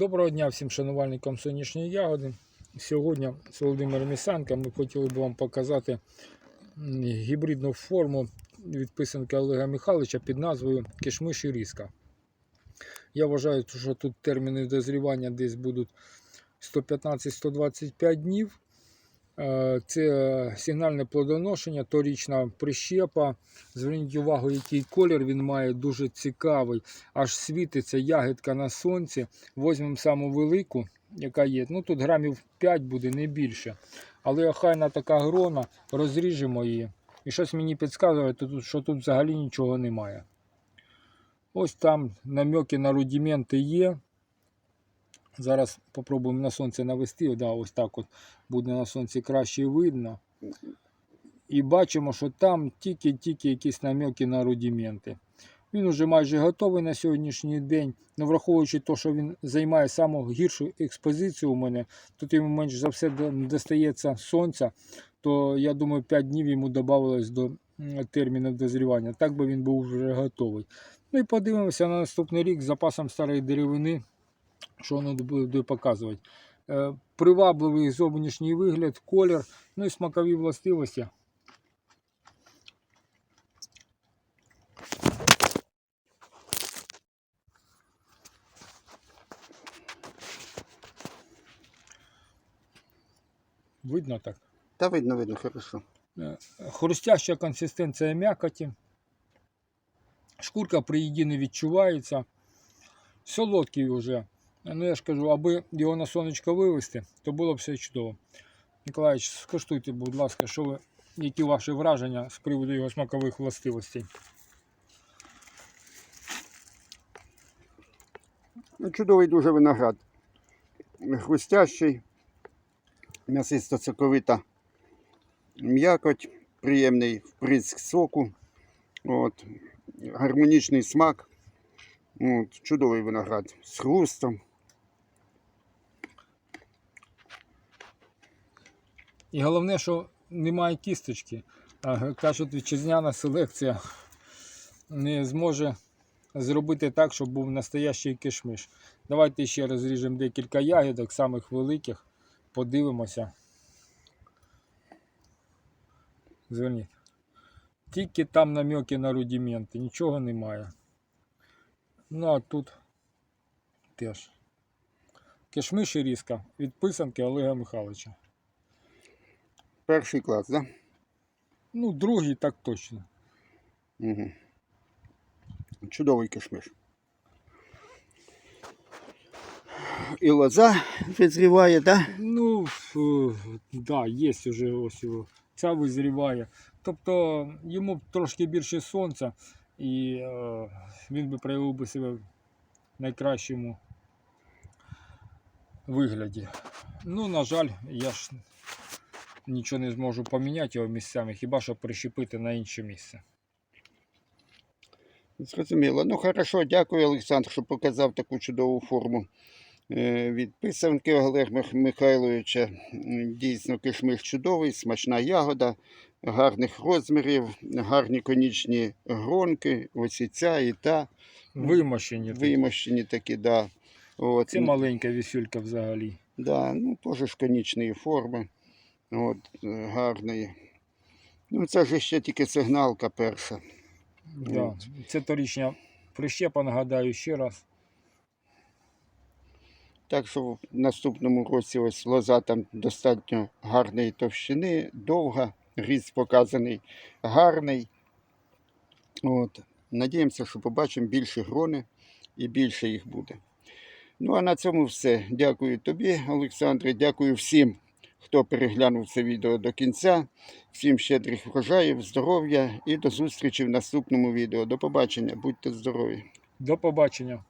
Доброго дня всім шанувальникам сонячної ягоди. Сьогодні з Володимиром Місанка ми хотіли б вам показати гібридну форму від писанки Олега Михайловича під назвою Кишмиш і Різка. Я вважаю, що тут терміни дозрівання десь будуть 115-125 днів. Е, Це сигнальне плодоношення, торічна прищепа. Зверніть увагу, який колір він має дуже цікавий. Аж світиться ягідка на сонці. Возьмемо саму велику, яка є. Ну тут грамів 5 буде, не більше. Але охайна така грона, розріжемо її. І щось мені підказує, що тут взагалі нічого немає. Ось там намеки на рудименти є. Зараз попробуємо на сонце навести. Да, ось так от буде на сонці краще видно. І бачимо, що там тільки-тільки якісь намеки на рудименти. Він уже майже готовий на сьогоднішній день. Ну, враховуючи те, що він займає саму гіршу експозицію у мене, тут йому менш за все до- достається сонця, то я думаю, 5 днів йому додавалось до терміну дозрівання. Так би він був вже готовий. Ну і подивимося на наступний рік з запасом старої деревини, що воно буде показувати. Е, Привабливий зовнішній вигляд, колір, ну і смакові властивості. Видно так. Та видно, видно, хорошо. Е, Хрустяща консистенція м'якоті. Шкурка при їді не відчувається. Солодкий вже. Ну я ж кажу, аби його на сонечко вивезти, то було б все чудово. Ніколаївич, скуштуйте, будь ласка, що ви, які ваші враження з приводу його смакових властивостей. Ну, чудовий дуже виноград. Хрустящий, м'ясисто соковита м'якоть, приємний вприск соку. От, гармонічний смак. От, чудовий виноград з хрустом. І головне, що немає кісточки. Кажуть, вітчизняна селекція не зможе зробити так, щоб був настоящий кишмиш. Давайте ще розріжемо декілька ягідок, самих великих, подивимося. Зверніть. Тільки там намеки на рудименти, нічого немає. Ну а тут теж. Кишмиш і різка від писанки Олега Михайловича. Перший клас, так? Да? Ну, другий так точно. Угу. Чудовий кишмиш. І лоза відзріває, так? Да? Ну, ф- да, є вже ось о, ця визріває. Тобто йому б трошки більше сонця, і е, він би проявив би себе в найкращому вигляді. Ну, на жаль, я ж нічого не зможу поміняти його місцями, хіба що прищепити на інше місце. Зрозуміло. Ну, хорошо, дякую, Олександр, що показав таку чудову форму е, від писанки Олега Михайловича. Дійсно, кишмиш чудовий, смачна ягода, гарних розмірів, гарні конічні гронки, ось і ця, і та. Вимощені. Вимощені такі, да. Це маленька вісюлька взагалі. да, ну, теж ж конічної форми. От, е, гарної. Ну, це ж ще тільки сигналка перша. Да. От. Це торічня прищепа, нагадаю ще раз. Так що в наступному році ось лоза там достатньо гарної товщини, довга, ріст показаний гарний. От. Надіємося, що побачимо більше грони і більше їх буде. Ну а на цьому все. Дякую тобі, Олександре. Дякую всім, хто переглянув це відео до кінця. Всім щедрих врожаїв, здоров'я і до зустрічі в наступному відео. До побачення, будьте здорові! До побачення.